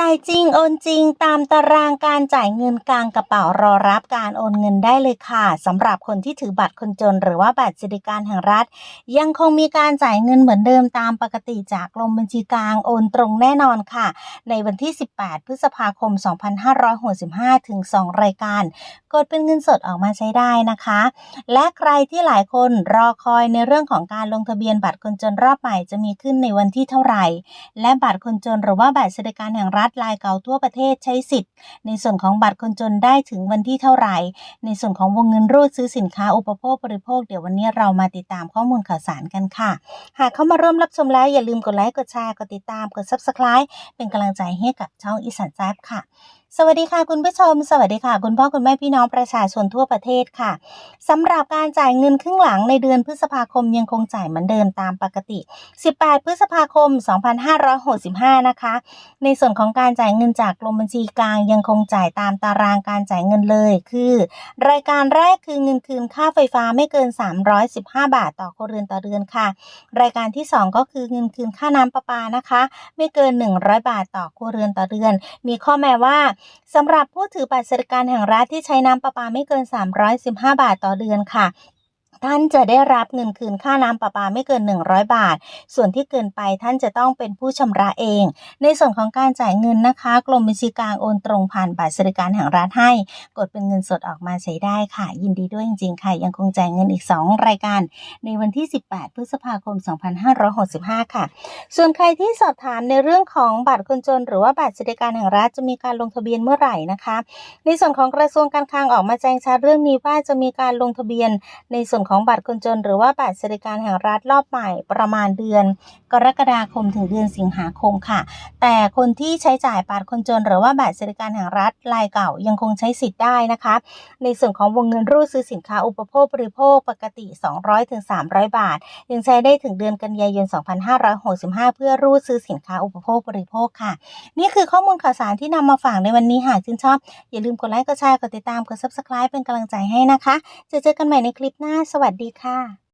จ่ายจริงโอนจริงตามตารางการจ่ายเงินกลางกระเป๋ารอรับการโอนเงินได้เลยค่ะสำหรับคนที่ถือบัตรคนจน หรือว่าบัตรสวัสดิการแห่งรัฐ ยังคงมีการจ่ายเงินเหมือนเดิมตามปกติจากกรมบัญชีกลางโอนตรงแน่นอนค่ะ ในวันที่ 18 พฤษภาคม 2565 ถึง 2 รายการ กดเป็นเงินสดออกมาใช้ได้นะคะ และใครที่หลายคนรอคอยในเรื่องของการลงทะเบียนบัตรคนจนรอบใหม่จะมีขึ้นในวันที่เท่าไหร่ และบัตรคนจนหรือว่าบัตรสวัสดิการแห่งรัฐรายเก่าทั่วประเทศใช้สิทธิ์ ในส่วนของบัตรคนจนได้ถึงวันที่เท่าไหร่ ในส่วนของวงเงินรูดซื้อสินค้าอุปโภคบริโภคเดี๋ยววันนี้เรามาติดตามข้อมูลข่าวสารกันค่ะ หากเข้ามาร่วมรับชมแล้วอย่าลืมกดไลค์กดแชร์กดติดตามกด Subscribe เป็นกำลังใจให้กับช่องอีสานแจ๊บค่ะ สวัสดีค่ะคุณผู้ชม สวัสดีค่ะ คุณพ่อคุณแม่พี่น้องประชาชนทั่วประเทศค่ะสำหรับการจ่ายเงินครึ่งหลังในเดือนพฤษภาคมยังคงจ่ายเหมือนเดิมตามปกติ 18 พฤษภาคม 2565 นะคะ ในส่วนของการจ่ายเงินจากกรมบัญชีกลางยังคงจ่ายตามตารางการจ่ายเงินเลย คือ รายการแรกคือเงินคืนค่าไฟฟ้าไม่เกิน 315 บาท ต่อครัวเรือนต่อเดือนค่ะ รายการที่ 2 ก็คือเงินคืนค่าน้ำประปานะคะ ไม่เกิน 100 บาทต่อครัวเรือนต่อเดือน มีข้อแม้ว่าสำหรับผู้ถือบัตรสวัสดิการแห่งรัฐที่ใช้น้ำประปาไม่เกิน 315 บาทต่อเดือนค่ะ ท่านจะได้รับเงินคืนค่าน้ำประปาไม่เกิน 100 บาท ส่วนที่เกินไปท่านจะต้องเป็นผู้ชำระเอง ในส่วนของการจ่ายเงินนะคะ กรมบัญชีกลางโอนตรงผ่านบัตรสวัสดิการแห่งรัฐให้ กดเป็นเงินสดออกมาใช้ได้ค่ะ ยินดีด้วยจริงๆค่ะ ยังคงจ่ายเงินอีก 2 รายการ ในวันที่ 18 พฤษภาคม 2565 ค่ะ ส่วนใครที่สอบถามในเรื่องของบัตรคนจน หรือว่าบัตรสวัสดิการแห่งรัฐจะมีการลงทะเบียนเมื่อไหร่นะคะ ในส่วนของกระทรวงการคลังออกมาแจ้งชัดเรื่องนี้ว่าจะมีการลงทะเบียนในส่วนของบัตรคนจน หรือว่าบัตรสวัสดิการแห่งรัฐรอบใหม่ประมาณเดือน กรกฎาคมถึงเดือนสิงหาคมค่ะ แต่คนที่ใช้จ่ายบัตรคนจน หรือว่าบัตรสวัสดิการแห่งรัฐรายเก่ายังคงใช้สิทธิ์ได้นะคะ ในส่วนของวงเงินรูดซื้อสินค้าอุปโภคบริโภคปกติ 200-300 บาท ยังใช้ได้ถึงเดือนกันยายน 2565 เพื่อรูดซื้อสินค้าอุปโภคบริโภคค่ะ นี่คือข้อมูลข่าวสารที่นำมาฝากในวันนี้หากชื่นชอบ อย่าลืมกดไลค์กดแชร์กดติดตามกด subscribe เป็นกำลังใจให้นะคะ จะเจอกันใหม่ในคลิปหน้าสวัสดีค่ะ